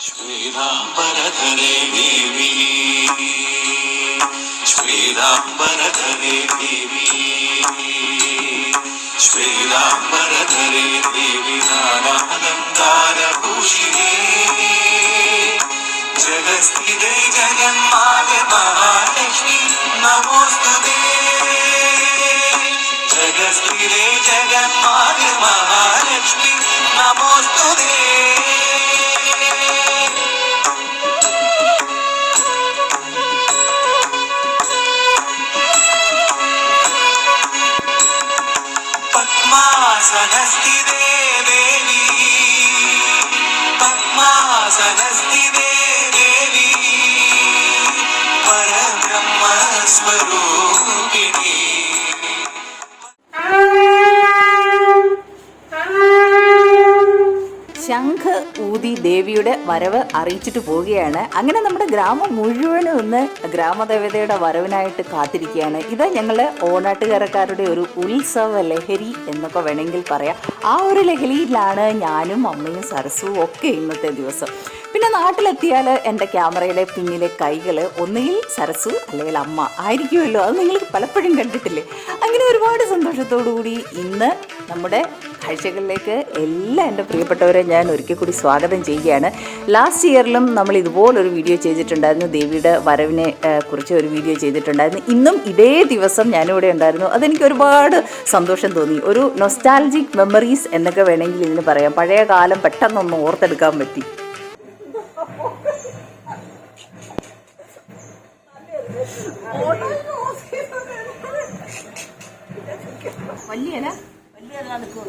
ശ്വേതാംബരധരേ ദേവി ശ്വേതാംബരധരേ ദേവി ശ്വേതാംബരധരേ ദേവി നാനാലങ്കാരഭൂഷിതേ ജഗസ്ഥിതേ ജഗന്മാത മഹാലക്ഷ്മി നമോസ്തുതേ ജഗസ്ഥിതേ ജഗന്മാത മഹാലക്ഷ്മി നമോസ്തുതേ Sana ശംഖ് ഊതി ദേവിയുടെ വരവ് അറിയിച്ചിട്ട് പോവുകയാണ്. അങ്ങനെ നമ്മുടെ ഗ്രാമം മുഴുവനും ഒന്ന് ഗ്രാമദേവതയുടെ വരവിനായിട്ട് കാത്തിരിക്കുകയാണ്. ഇത് ഞങ്ങൾ ഓണാട്ടുകാരക്കാരുടെ ഒരു ഉത്സവ ലഹരി എന്നൊക്കെ വേണമെങ്കിൽ പറയാം. ആ ഒരു ലഹരിയിലാണ് ഞാനും അമ്മയും സരസുവും ഒക്കെ ഇന്നത്തെ ദിവസം. പിന്നെ നാട്ടിലെത്തിയാൽ എന്റെ ക്യാമറയിലെ പിന്നിലെ കൈകൾ ഒന്നുകിൽ സരസു അല്ലെങ്കിൽ അമ്മ ആയിരിക്കുമല്ലോ. അത് നിങ്ങൾ പലപ്പോഴും കണ്ടിട്ടില്ലേ? അങ്ങനെ ഒരുപാട് സന്തോഷത്തോടു കൂടി ഇന്ന് നമ്മുടെ കാഴ്ചകളിലേക്ക് എല്ലാ എന്റെ പ്രിയപ്പെട്ടവരെ ഞാൻ ഒരിക്കൽ കൂടി സ്വാഗതം ചെയ്യുകയാണ്. ലാസ്റ്റ് ഇയറിലും നമ്മൾ ഇതുപോലൊരു വീഡിയോ ചെയ്തിട്ടുണ്ടായിരുന്നു. ദേവിയുടെ വരവിനെ കുറിച്ച് ഒരു വീഡിയോ ചെയ്തിട്ടുണ്ടായിരുന്നു. ഇന്നും ഇതേ ദിവസം ഞാനിവിടെ ഉണ്ടായിരുന്നു. അതെനിക്ക് ഒരുപാട് സന്തോഷം തോന്നി. ഒരു നൊസ്റ്റാലജിക് മെമ്മറീസ് എന്നൊക്കെ വേണമെങ്കിൽ ഇതിന് പറയാം. പഴയ കാലം പെട്ടെന്നൊന്ന് ഓർത്തെടുക്കാൻ പറ്റി. വലിയ നടുക്ക്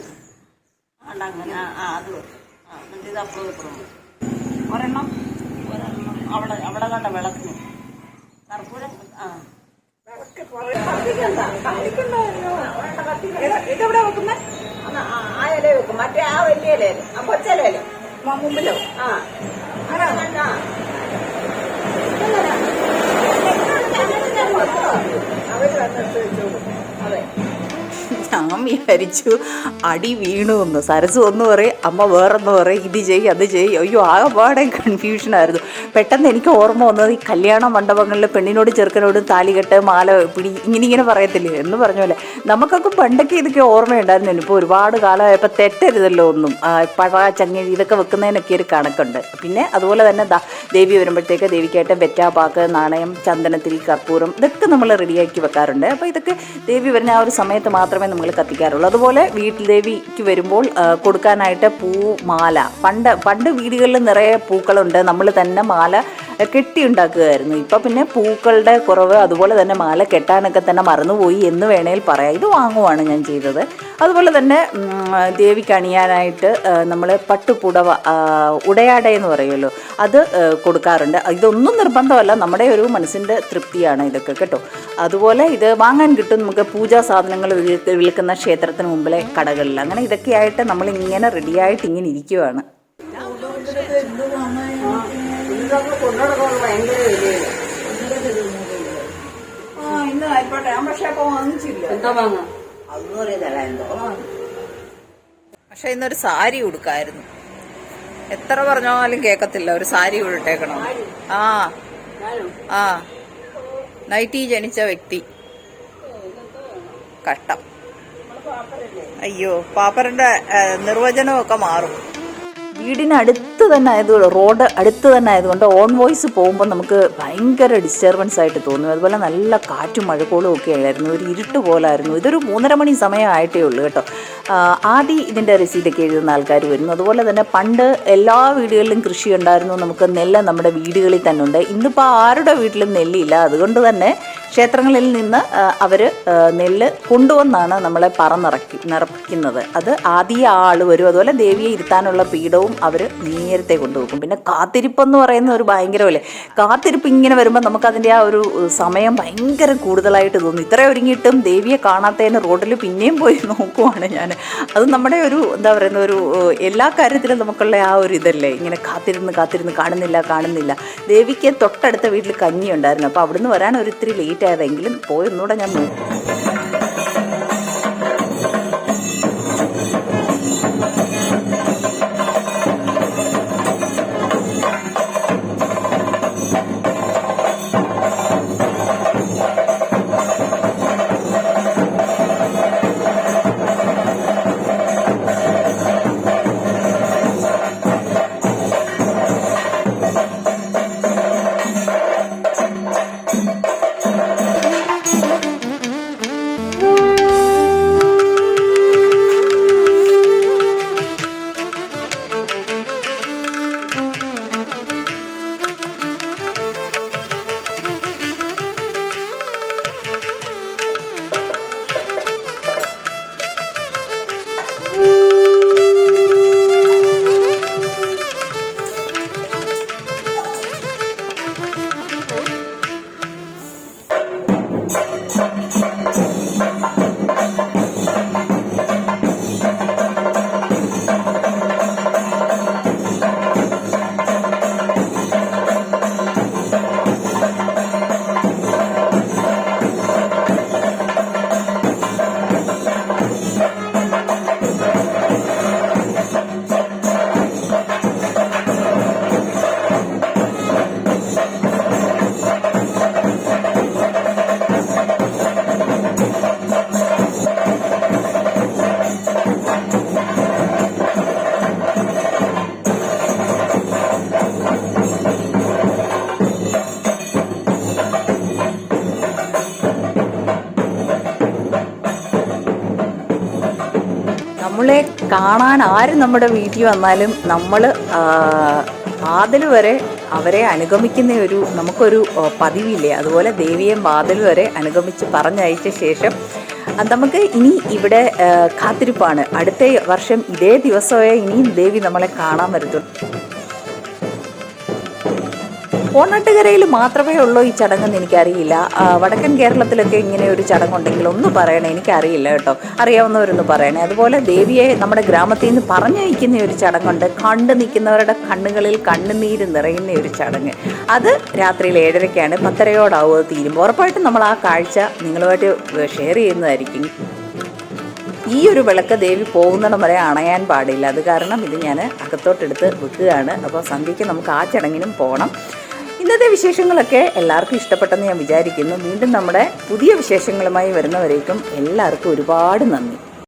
ആണ്ട് അങ്ങനെ ആ അത് ആ എന്നിട്ട് ഇത് അപ്പുറം ഇപ്പുറം ഒരെണ്ണം ഒരെണ്ണം അവിടെ അവിടെ കണ്ട വിളക്കിന് കർപ്പൂരം ആ ഇതെവിടെ ആ ഇല വെക്കും മറ്റേ ആ വലിയ ഇല ആ കൊച്ചലയില മുമ്പിലോ ആ അവർ വന്നിട്ട് വെച്ചോളൂ അതെ ഞാൻ വിചാരിച്ചു അടി വീണു എന്ന്. സരസ് ഒന്ന് പറയും അമ്മ വേറൊന്ന് പറയും ഇത് ചെയ്യും അത് ചെയ്യും. അയ്യോ ആകെപ്പാടെ കൺഫ്യൂഷനായിരുന്നു പെട്ടെന്ന് എനിക്ക് ഓർമ്മ വന്നത് ഈ കല്യാണ മണ്ഡപങ്ങളിൽ പെണ്ണിനോട് ചെറുക്കനോടും താലികെട്ട് മാല പിടി ഇങ്ങനെ ഇങ്ങനെ പറയത്തില്ലേ? എന്ന് പറഞ്ഞ പോലെ. നമുക്കൊക്കെ പണ്ടൊക്കെ ഇതൊക്കെ ഓർമ്മയുണ്ടായിരുന്നു ഇപ്പോൾ ഒരുപാട് കാലമായപ്പോൾ തെറ്റരുതല്ലോ ഒന്നും. പഴ ചങ്ങി ഇതൊക്കെ വെക്കുന്നതിനൊക്കെ ഒരു കണക്കുണ്ട്. പിന്നെ അതുപോലെ തന്നെ ദേവി വരുമ്പോഴത്തേക്ക് ദേവിക്കായിട്ട് വെറ്റാപ്പാക്ക് നാണയം ചന്ദനത്തിൽ കർപ്പൂരം ഇതൊക്കെ നമ്മൾ റെഡിയാക്കി വെക്കാറുണ്ട്. അപ്പോൾ ഇതൊക്കെ ദേവി വരുന്ന ആ ഒരു സമയത്ത് മാത്രമേ നമ്മൾ കത്തിക്കാറുള്ളൂ. അതുപോലെ വീട്ടിൽ ദേവിക്ക് വരുമ്പോൾ കൊടുക്കാനായിട്ട് പൂ മാല പണ്ട് പണ്ട് വീടുകളിൽ നിറയെ പൂക്കളുണ്ട്. നമ്മൾ തന്നെ മാല കെട്ടി ഉണ്ടാക്കുകയായിരുന്നു ഇപ്പം പിന്നെ പൂക്കളുടെ കുറവ് അതുപോലെ തന്നെ മാല കെട്ടാനൊക്കെ തന്നെ മറന്നുപോയി എന്ന് വേണേൽ പറയാം. ഇത് വാങ്ങുവാണ് ഞാൻ ചെയ്തത്. അതുപോലെ തന്നെ ദേവിക്ക് അണിയാനായിട്ട് നമ്മൾ പട്ടുപുടവ ഉടയാട എന്ന് പറയുമല്ലോ അത് കൊടുക്കാറുണ്ട്. ഇതൊന്നും നിർബന്ധമല്ല. നമ്മുടെ ഒരു മനസ്സിന്റെ തൃപ്തിയാണ് ഇതൊക്കെ കേട്ടോ. അതുപോലെ ഇത് വാങ്ങാൻ കിട്ടും. നമുക്ക് പൂജാ സാധനങ്ങൾ വിൽക്കുന്ന ക്ഷേത്രത്തിന് മുമ്പിലെ കടകളിൽ. അങ്ങനെ ഇതൊക്കെയായിട്ട് നമ്മൾ ഇങ്ങനെ റെഡിയായിട്ട് ഇങ്ങനെ ഇരിക്കുവാണ് പക്ഷെ ഇന്നൊരു സാരി ഉടുക്കായിരുന്നു. എത്ര പറഞ്ഞാലും കേക്കത്തില്ല. ഒരു സാരി ഉടുട്ടേക്കണം ആ. ആ. നൈറ്റി ജനിച്ച വ്യക്തി. കഷ്ടം അയ്യോ പാപ്പറിന്റെ നിർവചനമൊക്കെ മാറും. വീടിനടുത്ത് തന്നെ ആയതുകൊണ്ട് റോഡ് അടുത്ത് തന്നെ ആയതുകൊണ്ട് ഓൺ വോയിസ് പോകുമ്പോൾ നമുക്ക് ഭയങ്കര ഡിസ്റ്റർബൻസ് ആയിട്ട് തോന്നും. അതുപോലെ നല്ല കാറ്റും മഴക്കോളും ഒക്കെ ആയിരുന്നു. ഒരു ഇരുട്ട് പോലായിരുന്നു. ഇതൊരു മൂന്നര മണി സമയമായിട്ടേ ഉള്ളൂ കേട്ടോ. ആദ്യം ഇതിന്റെ റെസീറ്റൊക്കെ എഴുതുന്ന ആൾക്കാർ വരുന്നു. അതുപോലെ തന്നെ പണ്ട് എല്ലാ വീടുകളിലും കൃഷി ഉണ്ടായിരുന്നു. നമുക്ക് നെല്ല് നമ്മുടെ വീടുകളിൽ തന്നെ ഉണ്ട്. ഇന്നിപ്പോൾ ആരുടെ വീട്ടിലും നെല്ലില്ല. അതുകൊണ്ട് തന്നെ ക്ഷേത്രങ്ങളിൽ നിന്ന് അവർ നെല്ല് കൊണ്ടുവന്നാണ് നമ്മളെ പറന്നിറക്കി നിറപ്പിക്കുന്നത്. അത് ആദ്യ ആൾ വരും. അതുപോലെ ദേവിയെ ഇരുത്താനുള്ള പീഠവും അവർ നേരത്തെ കൊണ്ടുപോകും. പിന്നെ കാത്തിരിപ്പെന്ന് പറയുന്ന ഒരു ഭയങ്കരമല്ലേ കാത്തിരിപ്പ് ഇങ്ങനെ വരുമ്പോൾ നമുക്കതിന്റെ ആ ഒരു സമയം ഭയങ്കര കൂടുതലായിട്ട് തോന്നും. ഇത്ര ഒരുങ്ങിയിട്ടും ദേവിയെ കാണാത്തതിന് റോഡിൽ പിന്നെയും പോയി നോക്കുവാണ് ഞാൻ അത് നമ്മുടെ ഒരു എന്താ പറയുന്ന ഒരു എല്ലാ കാര്യത്തിലും നമുക്കുള്ള ആ ഒരു ഇതല്ലേ. ഇങ്ങനെ കാത്തിരുന്ന് കാത്തിരുന്ന് കാണുന്നില്ല കാണുന്നില്ല. ദേവിക്ക് തൊട്ടടുത്ത വീട്ടിൽ കഞ്ഞി ഉണ്ടായിരുന്നു അപ്പോൾ അവിടുന്ന് വരാൻ ഒരു ഇത്തിരി ലേറ്റ് ആയതെങ്കിലും പോയി ഒന്നുകൂടെ ഞാൻ നോക്കും. നമ്മളെ കാണാൻ ആര് നമ്മുടെ വീട്ടിൽ വന്നാലും നമ്മൾ വാതിൽ വരെ അവരെ അനുഗമിക്കുന്ന ഒരു നമുക്കൊരു പതിവില്ലേ? അതുപോലെ ദേവിയെ വാതിൽ വരെ അനുഗമിച്ച് പറഞ്ഞയച്ച ശേഷം നമുക്ക് ഇനി ഇവിടെ കാത്തിരിപ്പാണ്. അടുത്ത വർഷം ഇതേ ദിവസമേ ഇനിയും ദേവി നമ്മളെ കാണാൻ വരത്തുള്ളൂ. ഓണാട്ടുകരയിൽ മാത്രമേ ഉള്ളൂ ഈ ചടങ്ങെന്ന് എനിക്കറിയില്ല. വടക്കൻ കേരളത്തിലൊക്കെ ഇങ്ങനെ ഒരു ചടങ്ങുണ്ടെങ്കിൽ ഒന്ന് പറയണേ. എനിക്കറിയില്ല കേട്ടോ. അറിയാവുന്നവരൊന്ന് പറയണേ. അതുപോലെ ദേവിയെ നമ്മുടെ ഗ്രാമത്തിൽ നിന്ന് പറഞ്ഞയക്കുന്ന ഒരു ചടങ്ങുണ്ട്. കണ്ടു നിൽക്കുന്നവരുടെ കണ്ണുകളിൽ കണ്ണുനീര് നിറയുന്ന ഒരു ചടങ്ങ്. അത് രാത്രിയിൽ ഏഴരയ്ക്കാണ്. പത്തരയോടാവും അത് തീരുമ്പോൾ. ഉറപ്പായിട്ടും നമ്മൾ ആ കാഴ്ച നിങ്ങളുമായിട്ട് ഷെയർ ചെയ്യുന്നതായിരിക്കും. ഈ ഒരു വിളക്ക് ദേവി പോകുന്നിടം വരെ അണയാൻ പാടില്ല. അത് കാരണം ഇത് ഞാൻ അകത്തോട്ടെടുത്ത് വെക്കുകയാണ്. അപ്പോൾ സന്ധ്യയ്ക്ക് നമുക്ക് ആ ചടങ്ങിനും പോകണം. ഇന്നത്തെ വിശേഷങ്ങളൊക്കെ എല്ലാവർക്കും ഇഷ്ടപ്പെട്ടെന്ന് ഞാൻ വിചാരിക്കുന്നു. വീണ്ടും നമ്മുടെ പുതിയ വിശേഷങ്ങളുമായി വരുന്നവരേക്കും എല്ലാവർക്കും ഒരുപാട് നന്ദി.